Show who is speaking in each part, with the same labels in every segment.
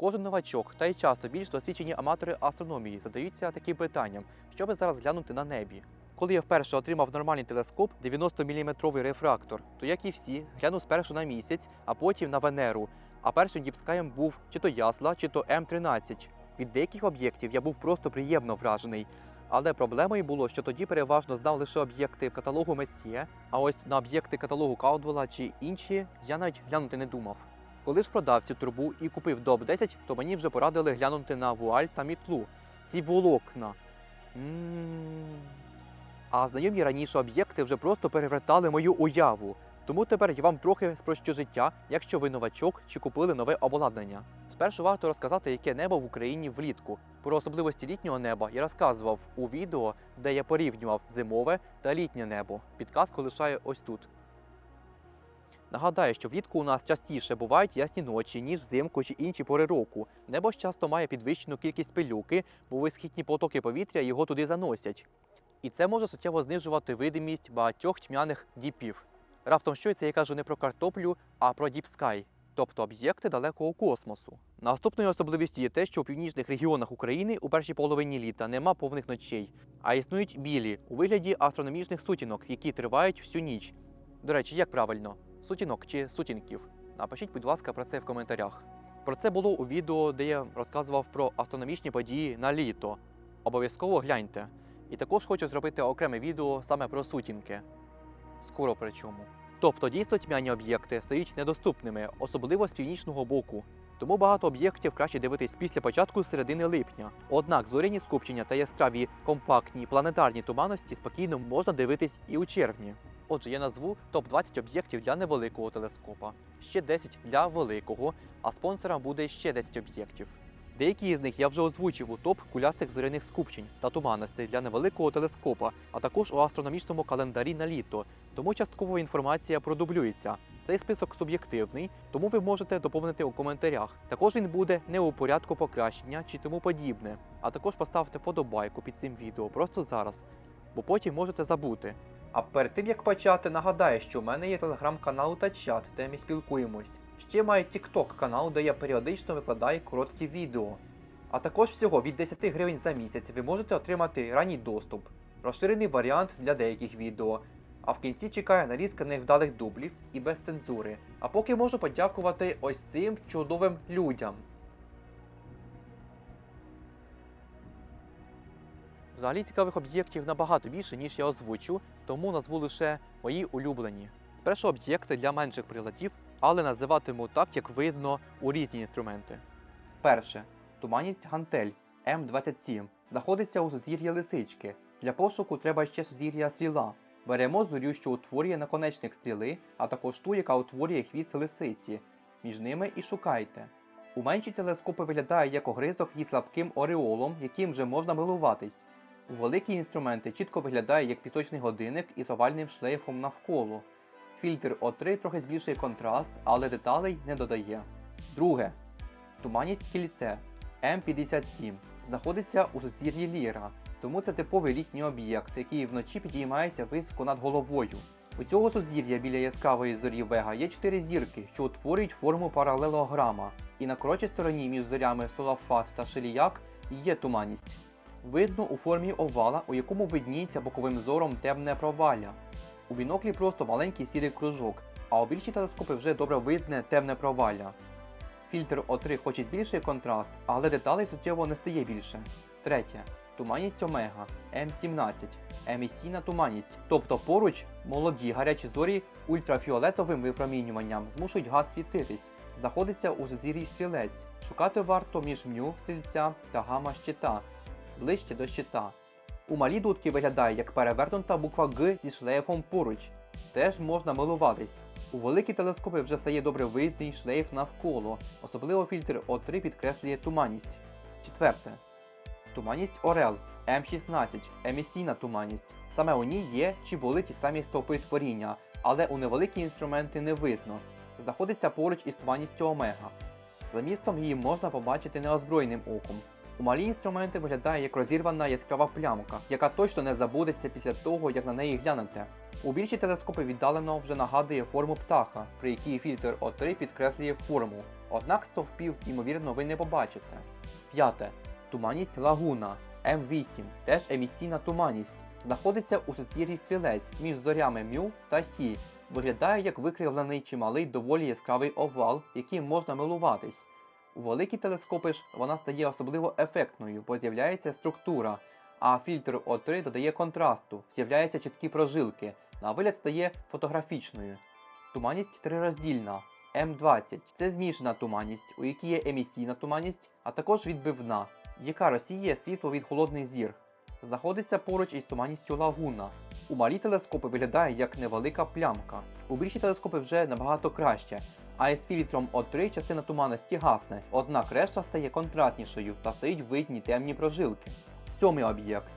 Speaker 1: Кожен новачок та й часто більш досвідчені аматори астрономії задаються таким питанням, що би зараз глянути на небі. Коли я вперше отримав нормальний телескоп 90-мм рефрактор, то як і всі, глянув спершу на місяць, а потім на Венеру. А першим діпскаєм був чи то Ясла, чи то М13. Від деяких об'єктів я був просто приємно вражений. Але проблемою було, що тоді переважно знав лише об'єкти каталогу Месьє, а ось на об'єкти каталогу Каудвела чи інші я навіть глянути не думав. Коли ж продав цю трубу і купив ДОП 10, то мені вже порадили глянути на вуаль та мітлу. Ці волокна. А знайомі раніше об'єкти вже просто перевертали мою уяву. Тому тепер я вам трохи спрощу життя, якщо ви новачок чи купили нове обладнання. Спершу варто розказати, яке небо в Україні влітку. Про особливості літнього неба я розказував у відео, де я порівнював зимове та літнє небо. Підказку лишаю ось тут. Нагадаю, що влітку у нас частіше бувають ясні ночі, ніж взимку чи інші пори року. Небо ж часто має підвищену кількість пилюки, бо висхідні потоки повітря його туди заносять. І це може суттєво знижувати видимість багатьох тьмяних діпів. Раптом що я кажу не про картоплю, а про Sky, тобто об'єкти далекого космосу. Наступною особливістю є те, що у північних регіонах України у першій половині літа нема повних ночей, а існують білі у вигляді астрономічних сутінок, які тривають всю ніч. До речі, як правильно, сутінок чи сутінків? Напишіть, будь ласка, про це в коментарях. Про це було у відео, де я розказував про астрономічні події на літо. Обов'язково гляньте. І також хочу зробити окреме відео саме про сутінки. Скоро причому. Тобто дійсно тьмяні об'єкти стають недоступними, особливо з північного боку. Тому багато об'єктів краще дивитись після початку середини липня. Однак зоряні скупчення та яскраві компактні планетарні туманності спокійно можна дивитись і у червні. Отже, я назву топ-20 об'єктів для невеликого телескопа, ще 10 для великого, а спонсором буде ще 10 об'єктів. Деякі з них я вже озвучив у топ кулястих зоряних скупчень та туманностей для невеликого телескопа, а також у астрономічному календарі на літо, тому частково інформація продублюється. Цей список суб'єктивний, тому ви можете доповнити у коментарях. Також він буде не у порядку покращення чи тому подібне. А також поставте вподобайку під цим відео просто зараз, бо потім можете забути. А перед тим як почати, нагадаю, що у мене є телеграм-канал та чат, де ми спілкуємось. Ще маю TikTok канал, де я періодично викладаю короткі відео. А також всього від 10 гривень за місяць ви можете отримати ранній доступ, розширений варіант для деяких відео. А в кінці чекає нарізка невдалих дублів і без цензури. А поки можу подякувати ось цим чудовим людям. Взагалі цікавих об'єктів набагато більше, ніж я озвучу, тому назву лише мої улюблені. Спершу об'єкти для менших приладів, але називатиму так, як видно у різні інструменти. Перше. Туманність гантель М27 знаходиться у сузір'ї лисички. Для пошуку треба ще сузір'я стріла. Беремо зорю, що утворює наконечник стріли, а також ту, яка утворює хвіст лисиці. Між ними і шукайте. У менші телескопи виглядає як огризок зі слабким ореолом, яким вже можна милуватись. Великі інструменти чітко виглядає як пісочний годинник із овальним шлейфом навколо. Фільтр О3 трохи збільшує контраст, але деталей не додає. Друге. Туманність кільце М57 знаходиться у сузір'ї Ліра, тому це типовий літній об'єкт, який вночі підіймається високо над головою. У цього сузір'я біля яскравої зорі Вега є чотири зірки, що утворюють форму паралелограма, і на коротшій стороні між зорями Солафат та Шеліяк є туманність. Видно у формі овала, у якому видніється боковим зором темне провалля. У біноклі просто маленький сірий кружок, а у більші телескопи вже добре видне темне провалля. Фільтр О3 хоч і збільшує контраст, але деталей суттєво не стає більше. Третє. Туманність омега М17, емісійна туманність, тобто поруч молоді гарячі зорі ультрафіолетовим випромінюванням змушують газ світитись, знаходиться у зозір'ї стрілець. Шукати варто між мню стрільця та гама щита, ближче до щита. У малій дудки виглядає як перевернута буква Г зі шлейфом поруч. Теж можна милуватись. У великі телескопи вже стає добре видний шлейф навколо, особливо фільтр О3 підкреслює туманність. Четверте. Туманність Орел М16, емісійна туманність. Саме у ній є чи були ті самі стовпи творіння, але у невеликі інструменти не видно. Знаходиться поруч із туманністю Омега. За містом її можна побачити неозброєним оком. У малі інструменти виглядає як розірвана яскрава плямка, яка точно не забудеться після того, як на неї глянете. У більші телескопи віддалено вже нагадує форму птаха, при якій фільтр О3 підкреслює форму. Однак стовпів, ймовірно, ви не побачите. П'яте. Туманність лагуна М8, теж емісійна туманність. Знаходиться у сузір'ї стрілець між зорями Мю та Хі. Виглядає як викривлений чималий доволі яскравий овал, яким можна милуватись. У великі телескопи ж вона стає особливо ефектною, бо з'являється структура, а фільтр О3 додає контрасту, з'являються чіткі прожилки, на вигляд стає фотографічною. Туманність трироздільна М20 це змішана туманність, у якій є емісійна туманність, а також відбивна, яка розсіє світло від холодних зір. Знаходиться поруч із туманністю лагуна. У малі телескопи виглядає як невелика плямка. У більші телескопи вже набагато краще, а із фільтром О3 частина туманності гасне, однак решта стає контрастнішою та стають видні темні прожилки. Сьомий об'єкт.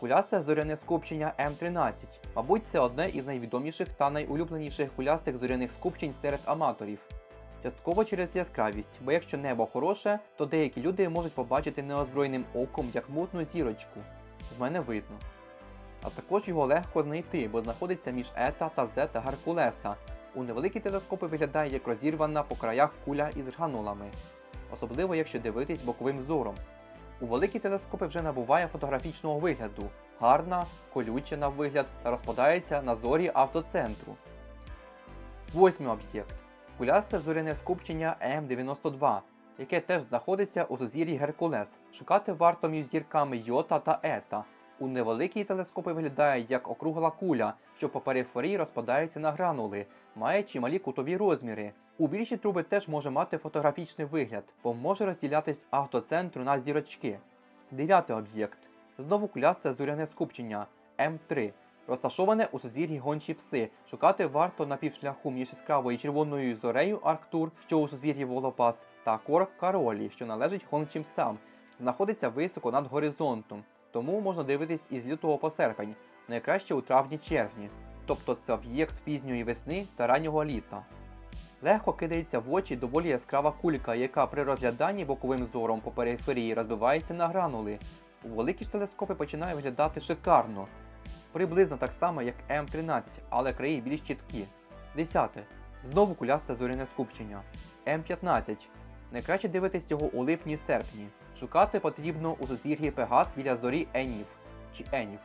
Speaker 1: Кулясте зоряне скупчення М13. Мабуть, це одне із найвідоміших та найулюбленіших кулястих зоряних скупчень серед аматорів. Частково через яскравість, бо якщо небо хороше, то деякі люди можуть побачити неозброєним оком як мутну зірочку. В мене видно. А також його легко знайти, бо знаходиться між Ета та Зета Геркулеса. У невеликі телескопи виглядає як розірвана по краях куля із гранулами, особливо якщо дивитись боковим зором. У великі телескопи вже набуває фотографічного вигляду, гарна, колюча на вигляд та розпадається на зорі автоцентру. Восьмий об'єкт. Кулясте зоряне скупчення М92, яке теж знаходиться у сузір'ї Геркулес. Шукати варто між зірками Йота та Ета. У невеликій телескопи виглядає як округла куля, що по периферії розпадається на гранули, має чималі кутові розміри. У більші труби теж може мати фотографічний вигляд, бо може розділятись автоцентру на зірочки. Дев'ятий об'єкт. Знову кулясте зоряне скупчення М3. Розташоване у сузір'ї гончі пси. Шукати варто на півшляху між яскравою червоною зорею Арктур, що у сузір'ї Волопас, та Кор Каролі, що належить гончим псам. Знаходиться високо над горизонтом, тому можна дивитись із лютого по серпень, найкраще у травні-червні. Тобто це об'єкт пізньої весни та раннього літа. Легко кидається в очі доволі яскрава кулька, яка при розгляданні боковим зором по периферії розбивається на гранули. У великі ж телескопи починає виглядати шикарно, приблизно так само, як М13, але краї більш чіткі. Десяте. Знову кулясте зоряне скупчення. М15. Найкраще дивитись його у липні-серпні. Шукати потрібно у сузір'ї Пегас біля зорі Енів чи Енів.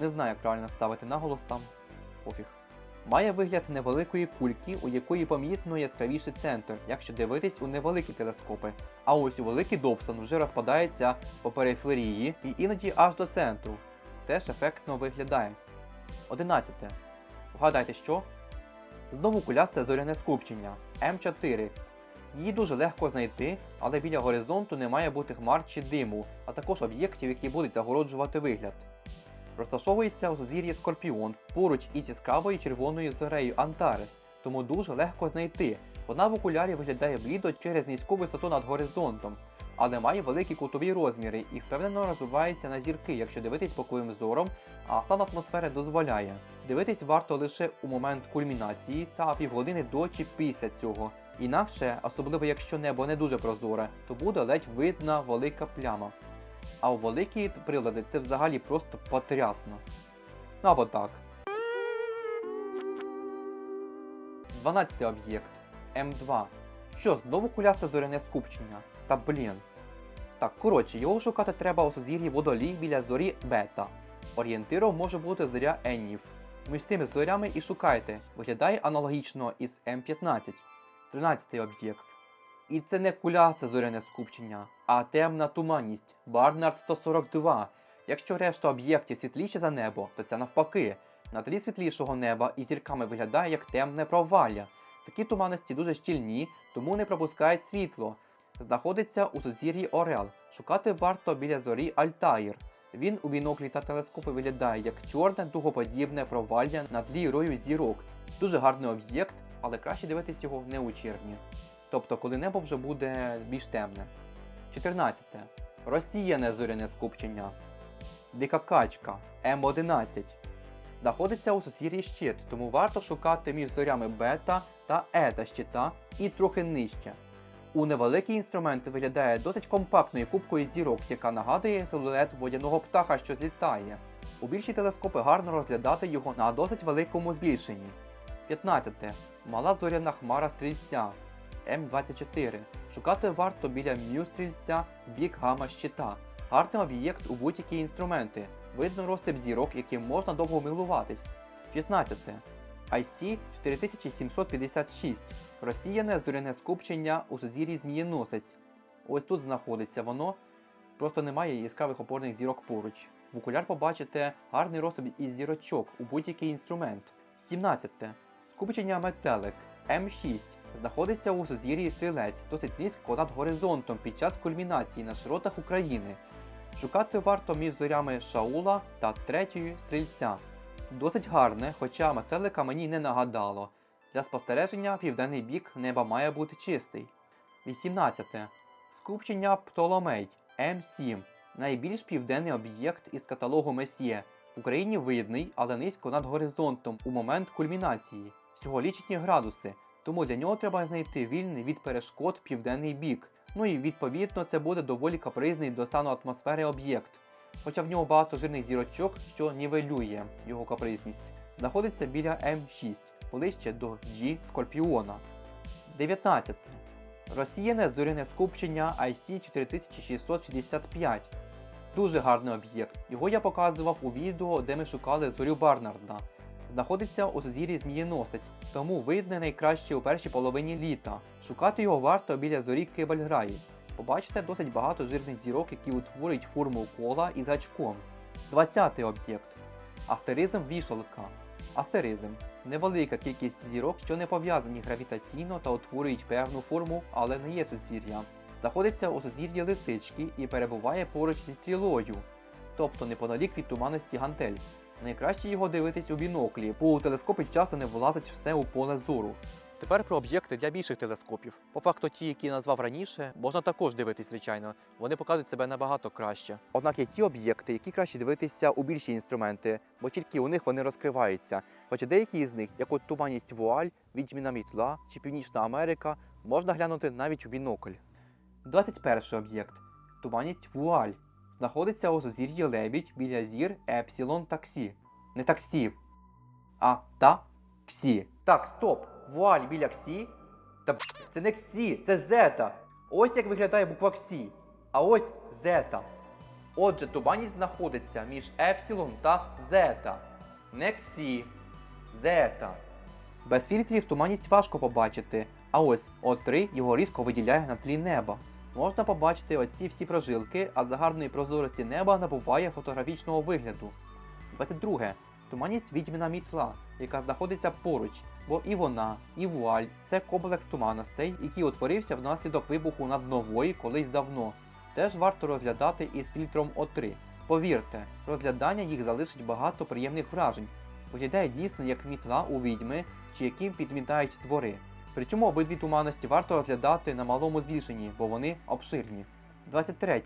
Speaker 1: Не знаю, як правильно ставити наголос там. Пофіг. Має вигляд невеликої кульки, у якої помітно яскравіший центр, якщо дивитись у невеликі телескопи. А ось у великий Добсон вже розпадається по периферії і іноді аж до центру. Теж ефектно виглядає. 11. Вгадайте що? Знову кулясте зоряне скупчення М4. Її дуже легко знайти, але біля горизонту не має бути хмар чи диму, а також об'єктів, які будуть загороджувати вигляд. Розташовується у сузір'ї Скорпіон поруч із яскравою червоною зорею Антарес, тому дуже легко знайти. Вона в окулярі виглядає блідо через низьку висоту над горизонтом, але має великі кутові розміри і впевнено розвивається на зірки, якщо дивитись боковим зором, а стан атмосфери дозволяє. Дивитись варто лише у момент кульмінації та півгодини до чи після цього. Інакше, особливо якщо небо не дуже прозоре, то буде ледь видна велика пляма. А у великі прилади це взагалі просто потрясно. Ну або так. 12 об'єкт М2. Що, знову кулясте зоряне скупчення? Та блін. Так, коротше, його шукати треба у сузір'ї водолій біля зорі Бета. Орієнтиром може бути зоря Енів. Між цими зорями і шукайте. Виглядає аналогічно із М15. 13 об'єкт. І це не кулясте зоряне скупчення, а темна туманність Барнард 142. Якщо решта об'єктів світліші за небо, то це навпаки. На тлі світлішого неба і зірками виглядає як темне провалля. Такі туманності дуже щільні, тому не пропускають світло. Знаходиться у сузір'ї Орел. Шукати варто біля зорі Альтаїр. Він у біноклі та телескопи виглядає як чорне дугоподібне провалля на тлі рою зірок. Дуже гарний об'єкт, але краще дивитись його не у червні. Тобто, коли небо вже буде більш темне. 14. Розсіяне зоряне скупчення. Дика качка М11. Знаходиться у сусір'ї щит, тому варто шукати між зорями бета та ета щита і трохи нижче. У невеликий інструмент виглядає досить компактною кубкою зірок, яка нагадує силует водяного птаха, що злітає. У більші телескопи гарно розглядати його на досить великому збільшенні. 15. Мала зоряна хмара стрільця М24. Шукати варто біля м'ю стрільця в бік гама щита. Гарний об'єкт у будь-які інструменти. Видно розсип зірок, яким можна довго милуватись. 16. IC 4756. Розсіяне зоряне скупчення у сузір'ї Змієносець. Ось тут знаходиться воно. Просто немає яскравих опорних зірок поруч. В окуляр побачите гарний розсип із зірочок у будь-який інструмент. 17. Скупчення метелик М6 знаходиться у сузір'ї стрілець досить низько над горизонтом під час кульмінації на широтах України. Шукати варто між зорями Шаула та третьою стрільця. Досить гарне, хоча метелика мені не нагадало. Для спостереження південний бік неба має бути чистий. 18. Скупчення Птоломей М7. Найбільш південний об'єкт із каталогу Месьє. В Україні видний, але низько над горизонтом у момент кульмінації. Всього лічені градуси, тому для нього треба знайти вільний від перешкод південний бік. Ну і відповідно це буде доволі капризний до стану атмосфери об'єкт. Хоча в нього багато жирних зірочок, що нівелює його капризність. Знаходиться біля М6, ближче до G Скорпіона. 19. Розсіяне зоряне скупчення IC 4665. Дуже гарний об'єкт. Його я показував у відео, де ми шукали зорю Барнарда. Знаходиться у сузір'ї Змієносець, тому видне найкраще у першій половині літа. Шукати його варто біля зорі Кибальграї. Побачите досить багато жирних зірок, які утворюють форму кола із гачком. 20 об'єкт. Астеризм вішалка. Астеризм невелика кількість зірок, що не пов'язані гравітаційно та утворюють певну форму, але не є сузір'ям. Знаходиться у сузір'ї лисички і перебуває поруч зі стрілою, тобто неподалік від туманності гантель. Найкраще його дивитись у біноклі, бо у телескопі часто не влазить все у поле зору. Тепер про об'єкти для більших телескопів. По факту, ті, які я назвав раніше, можна також дивитись, звичайно. Вони показують себе набагато краще. Однак є ті об'єкти, які краще дивитися у більші інструменти, бо тільки у них вони розкриваються. Хоча деякі із них, як от туманність вуаль, відьміна мітла чи Північна Америка, можна глянути навіть у бінокль. 21 об'єкт. Туманність вуаль. Знаходиться у сузір'ї лебідь біля зір Епсилон таксі. Не таксі, а таксі. Так, стоп. Вуаль біля ксі. Та це не ксі, це зета. Ось як виглядає буква ксі. А ось зета. Отже, туманність знаходиться між епсилон та зета. Не ксі, зета. Без фільтрів туманність важко побачити, а ось О3 його різко виділяє на тлі неба. Можна побачити оці всі прожилки, а за гарної прозорості неба набуває фотографічного вигляду. 22. Туманність відьміна мітла, яка знаходиться поруч, бо і вона, і вуаль це комплекс туманностей, який утворився внаслідок вибуху над нової колись давно. Теж варто розглядати із фільтром О3. Повірте, розглядання їх залишить багато приємних вражень. Виглядає дійсно як мітла у відьми, чи яким підмітають твори. Причому обидві туманності варто розглядати на малому збільшенні, бо вони обширні. 23.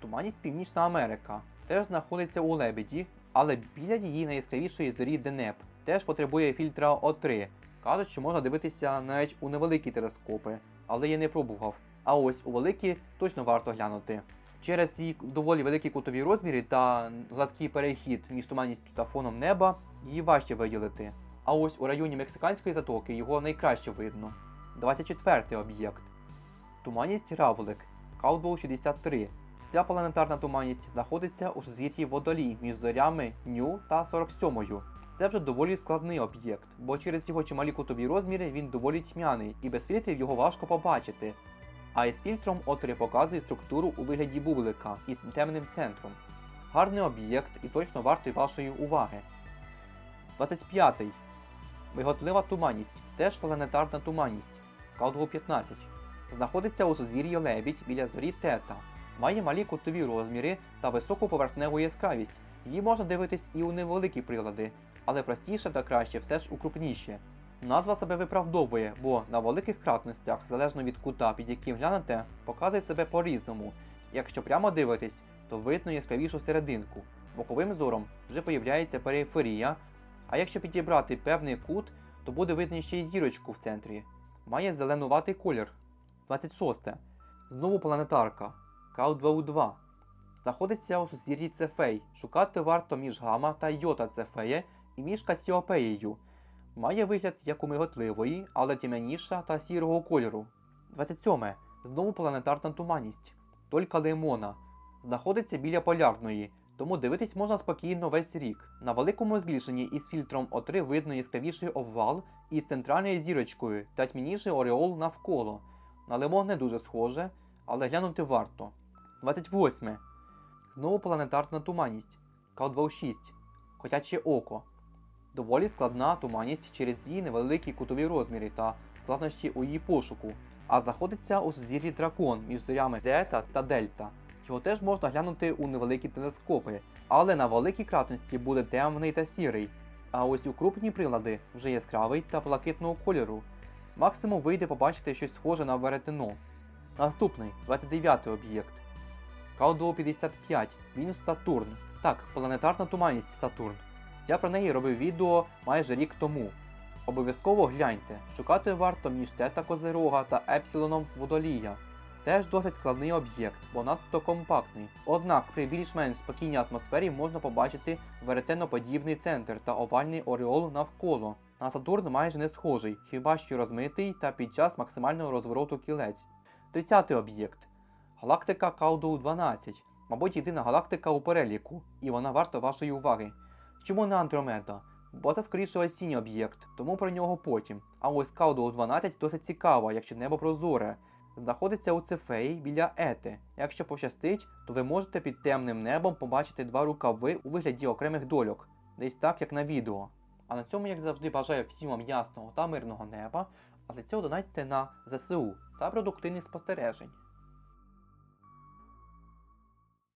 Speaker 1: Туманність Північна Америка теж знаходиться у лебеді, але біля її найяскравішої зорі Денеп теж потребує фільтра О3. Кажуть, що можна дивитися навіть у невеликі телескопи, але я не пробував. А ось у великі точно варто глянути. Через її доволі великі кутові розміри та гладкий перехід між туманністю та фоном неба її важче виділити. А ось у районі Мексиканської затоки його найкраще видно. 24 об'єкт. Туманність Равлик. Каутбол 63. Ця планетарна туманність знаходиться у сузір'ї водолій між зорями Ню та 47. Це вже доволі складний об'єкт, бо через його чималі кутові розміри він доволі тьмяний і без фільтрів його важко побачити. А із фільтром О3 показує структуру у вигляді бублика із темним центром. Гарний об'єкт і точно вартий вашої уваги. 25. Виготлива туманність, теж планетарна туманність. Калдгу 15. Знаходиться у сузір'ї лебідь біля зорі Тета. Має малі кутові розміри та високу поверхневу яскравість. Її можна дивитись і у невеликі прилади, але простіше та краще все ж у. Назва себе виправдовує, бо на великих кратностях, залежно від кута, під яким глянете, показує себе по-різному. Якщо прямо дивитись, то видно яскравішу серединку. Боковим зором вже появляється периферія, а якщо підібрати певний кут, то буде видно ще й зірочку в центрі. Має зеленуватий колір. 26. Знову планетарка. Кау-2У2. Знаходиться у сузір'ї Цефей. Шукати варто між Гама та Йота Цефея і між Касіопеєю. Має вигляд як у миготливої, але тьмяніша та сірого кольору. 27. Знову планетарна туманність. Толька лимона. Знаходиться біля полярної, тому дивитись можна спокійно весь рік. На великому збільшенні із фільтром О3 видно яскравіший обвал із центральною зірочкою та тьмяніший ореол навколо. На лимон не дуже схоже, але глянути варто. 28. Знову планетарна туманність. Кал-26. Котяче око. Доволі складна туманність через її невеликі кутові розміри та складнощі у її пошуку, а знаходиться у сузір'ї дракон між зорями Дета та Дельта. Його теж можна глянути у невеликі телескопи, але на великій кратності буде темний та сірий. А ось у крупні прилади вже яскравий та блакитного кольору. Максимум вийде побачити щось схоже на веретено. Наступний 29-й об'єкт. Каудо 55, Вінус Сатурн. Так, планетарна туманність Сатурн. Я про неї робив відео майже рік тому. Обов'язково гляньте, шукати варто між Тета Козирога та Епсилоном Водолія. Теж досить складний об'єкт, бо надто компактний. Однак при більш-менш спокійній атмосфері можна побачити веретеноподібний центр та овальний ореол навколо. На Сатурн майже не схожий, хіба що розмитий та під час максимального розвороту кілець. 30 об'єкт. Галактика Каудоу 12. Мабуть, єдина галактика у переліку, і вона варта вашої уваги. Чому не Андромеда? Бо це скоріше осінній об'єкт, тому про нього потім. А ось Каудоу 12 досить цікава, якщо небо прозоре. Знаходиться у Цефеї біля Ети. Якщо пощастить, то ви можете під темним небом побачити два рукави у вигляді окремих дольок, десь так, як на відео. А на цьому, як завжди, бажаю всім вам ясного та мирного неба, а для цього донатьте на ЗСУ та продуктивних спостережень.